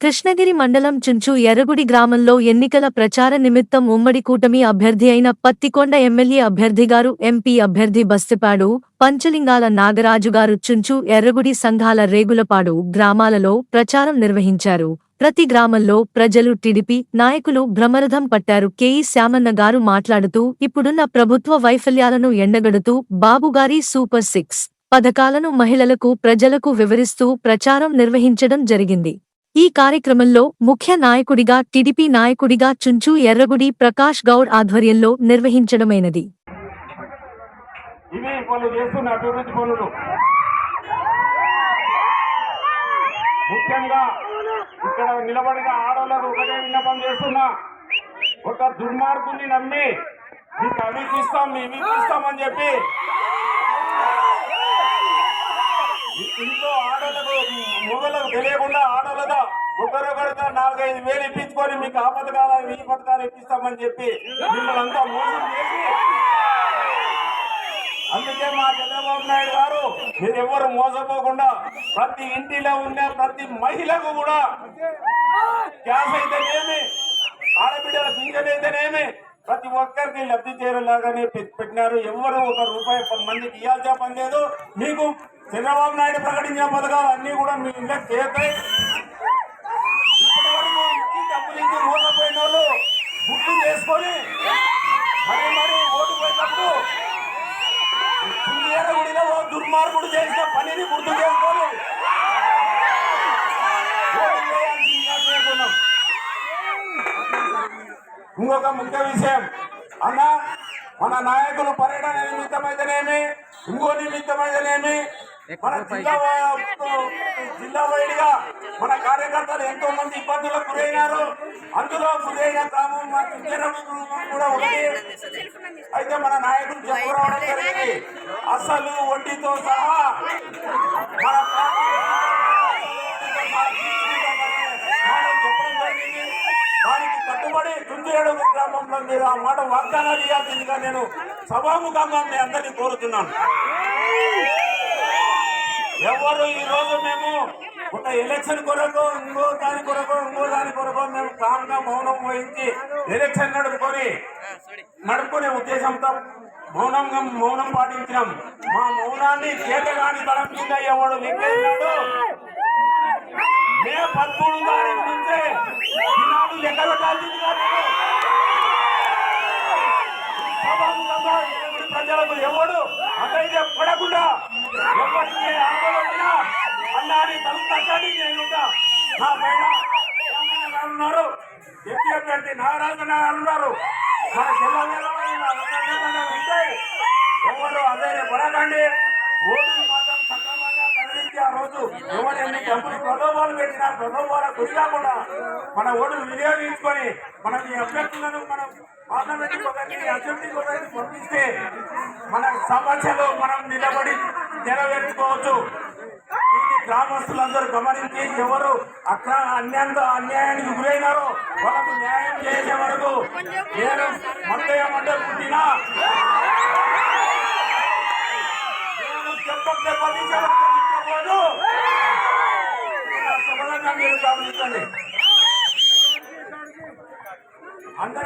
కృష్ణగిరి మండలం చుంచు ఎర్రగుడి గ్రామంలో ఎన్నికల ప్రచార నిమిత్తం ఉమ్మడి కూటమి అభ్యర్థి అయిన పత్తికొండ ఎమ్మెల్యే అభ్యర్థిగారు ఎంపీ అభ్యర్థి బస్తిపాడు పంచలింగాల నాగరాజుగారు చుంచు ఎర్రగుడి సంఘాల రేగులపాడు గ్రామాలలో ప్రచారం నిర్వహించారు. ప్రతి గ్రామంలో ప్రజలు టిడిపి నాయకులు భ్రమరథం పట్టారు. కేఈ శ్యామన్న గారు మాట్లాడుతూ ఇప్పుడున్న ప్రభుత్వ వైఫల్యాలను ఎండగడుతూ బాబుగారి సూపర్ సిక్స్ పథకాలను మహిళలకు ప్రజలకు వివరిస్తూ ప్రచారం నిర్వహించడం జరిగింది. ఈ కార్యక్రమంలో ముఖ్య నాయకుడిగా టిడిపి నాయకుడిగా చుంచు ఎర్రగుడి ప్రకాష్ గౌడ్ ఆధ్వర్యంలో నిర్వహించడమైనది. ముఖ్యంగా ఇక్కడ నిలబడిన ఆడవాళ్ళకు ఒకటే విన్నపం చేస్తున్నా. ఒక దుర్మార్గుని నమ్మి మీకు అవి ఇస్తాం మేము ఇస్తామని చెప్పి ఇంట్లో ఆడలకు మొగలకు తెలియకుండా ఆడలదా ఒకరొకరితో నాలుగైదు వేలు ఇప్పించుకొని మీకు ఆ పథకాలు ఈ పథకాలు ఇప్పిస్తామని చెప్పి మిమ్మల్ని అంతా మోసం చేసి అందుకే మా చంద్రబాబు నాయుడు గారు మీరు ఎవరు మోసపోకుండా ప్రతి ఇంటిలో ఉన్న ప్రతి మహిళకు కూడా గ్యాస్ అయితేనేమి ఆడబిడ్డల పింఛన్ అయితేనేమి ప్రతి ఒక్కరికి లబ్ధి చేరేలాగానే పెట్టినారు. ఎవరు ఒక రూపాయి మందికి ఇవ్వాల్సిన పని లేదు. మీకు చంద్రబాబు నాయుడు ప్రకటించిన పథకాలు అన్ని కూడా మీ ఇంకా చేతాయి ఇప్పటి వరకు ఇచ్చి డబ్బులు ఇచ్చి మోసపోయిన వాళ్ళు గుర్తు చేసుకొని మరి మరి ఓటు పోయినప్పుడు గుడిలో ఓ దుర్మార్గుడు చేసిన పనిని గుర్తు చేసుకొని చేస్తున్నాం. ఇంకొక ముఖ్య విషయం అన్న మన నాయకులు పర్యటన నిమిత్తమైతేనేమి ఇంకో నిమిత్తమైతేనేమి మన జిల్లా జిల్లా వైడిగా మన కార్యకర్తలు ఎంతో మంది ఇబ్బందులకు గురైనారు. అందులో గురైన గ్రామం మా కూడా ఒకటి. అయితే మన నాయకులు చెప్పుకోవడం జరిగింది. అసలు వడ్డీతో సహా మన మాట చెప్పడం జరిగింది దానికి కట్టుబడి తుంజేడు గ్రామంలో మీరు ఆ మాట వాగ్దానాలు ఇవ్వాల్సిందిగా నేను సభాముఖంగా మీ అందరినీ కోరుతున్నాను. ఎవరు ఈ రోజు మేము ఒక ఎలక్షన్ కొరకు ఇంకో దాని కొరకు ఇంకో దాని కొరకు మేము కామ్గా మౌనం వహించి ఎలక్షన్ నడుపుకొని నడుపుకునే ఉద్దేశంతో మౌనంగా మౌనం పాటించినాం. మా మౌనాన్ని చేతగాని తరం కింద ఎవడు లెక్కేసినాడు మే పదమూడు తారీఖు నుంచే ఈనాడు లెక్క పెట్టాల్సింది ప్రజలకు ఎవడు అతయితే పడకుండా ఎవరికి అన్నాని తలుపు తగ్గండి నా పైన ఉన్నారు? ఎంపీ అభ్యర్థి నాగరాజు గారు ఉన్నారు. మన ఉంటాయి. ఎవరు అదే పడకండి. ఓటు మాత్రం సక్రమంగా కదిలించి ఆ రోజు ఎవరు ఎన్ని డబ్బులు ప్రలోభాలు పెట్టినా ప్రలోభాల గురి కాకుండా మన ఓటును వినియోగించుకొని మన ఈ అభ్యర్థులను మనం పార్లమెంట్ ఒకటి అసెంబ్లీకి ఒకటి పంపిస్తే మన సమస్యలు మనం నిలబడి నెరవేర్చుకోవచ్చు. గ్రామస్తులందరూ గమనించి ఎవరు అక్ర అన్యాయంగా అన్యాయానికి గురైనారో వాళ్ళకు న్యాయం చేసే వరకు నేను మందయ్య మండ పుట్టినా. నేను చెప్పకే మీరు గమనించండి. అందరి